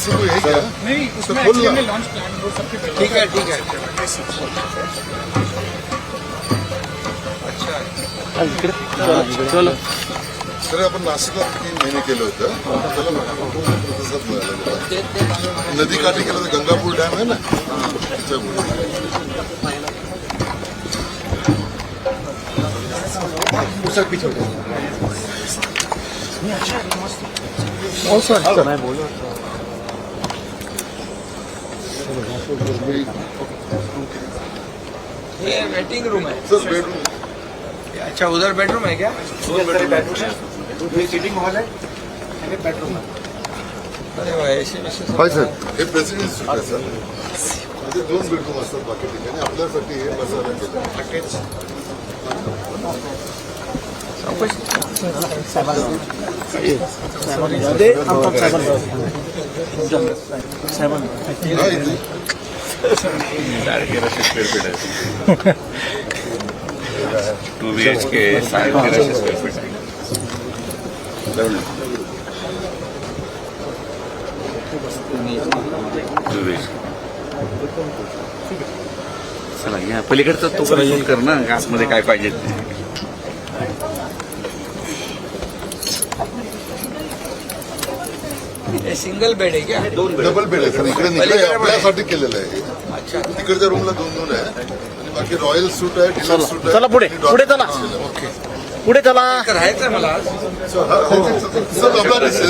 किसी को है क्या? नहीं उसमें लॉन्च प्लान वो सबके पहले ठीक है ठीक है। सर आपण नाशिकला तीन महिने केलं होतं त्याला कुटुंब प्रतिसाद मिळाला होता. नदी काठी केलं तर गंगापूर डॅम आहे ना? त्याच्यामुळे ये वेटिंग रूम है। सर बेडरूम अच्छा उधर बेडरूम है क्या? सिटिंग हॉल है। बेडरूम अरे वाह ऐसे हाय सर हे। प्रेसिडेंट आहे सर माझे दोन बेडरूम असतात बाकी ठिकाणी आपल्यासाठी हे। बसायला टू बी एच के साडे तेराशे स्क्वेअर फीट आहे टू बी एच चला या. पलीकडचा तो कर ना आतमध्ये काय पाहिजे. ते ये सिंगल बेड है क्या? डबल बेड आहे सर. इकडे निघले आपल्यासाठी केलेलं आहे. अच्छा. तिकडच्या रूमला दोन दोन आहे. आणि बाकी रॉयल सूट आहे डिलक्स सूट आहे. चला पुढे, पुढे चला. ओके. पुढे चला. राहायचं मला आज. सर आपला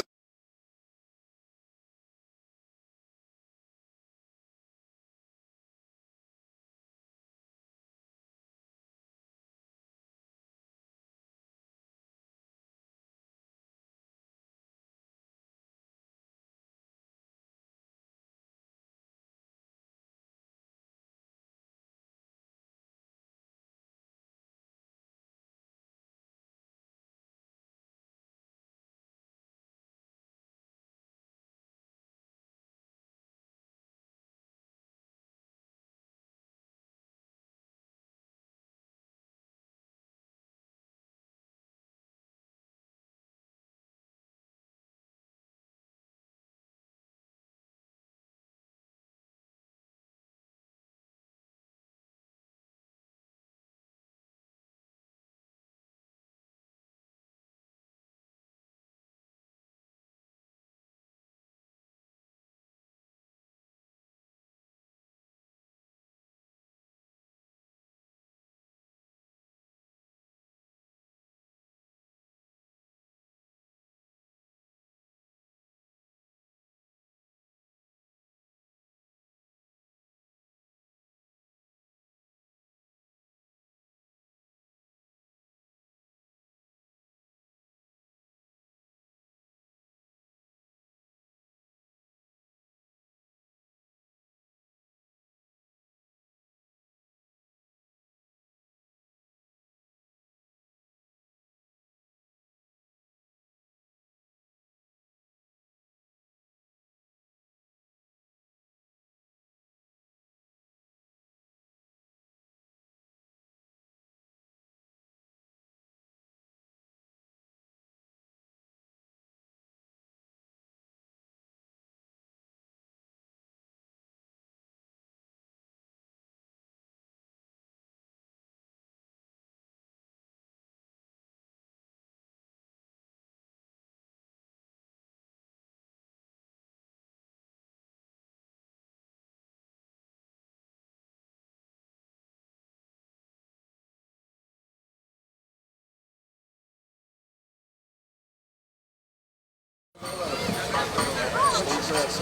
रिसेस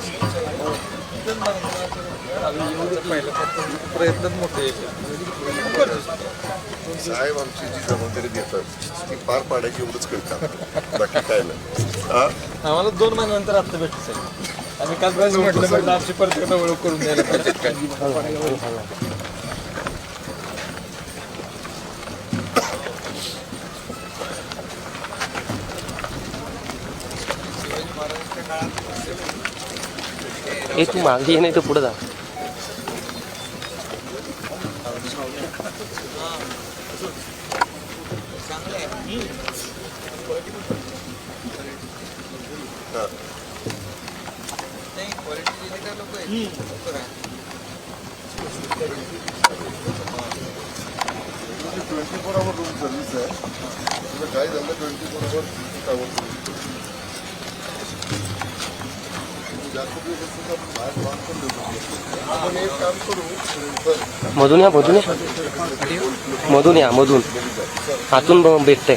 प्रयत्न मोठे साहेब आमची जी जबाबदारी देतात ती पार पाडायची एवढंच कळतात बाकी काय नाही. आम्हाला दोन महिन्यानंतर आत्ता भेटत साहेब. आम्ही काल म्हटलं म्हटलं आमची परत ओळख करून द्यायला पाहिजे. ए, तू मागे ये नाही तर पुढे ट्वेंटी फोर आवर रूम झालं ट्वेंटी फोर आवर मधून या मधून या. मधून या मधून. आतून भेटते.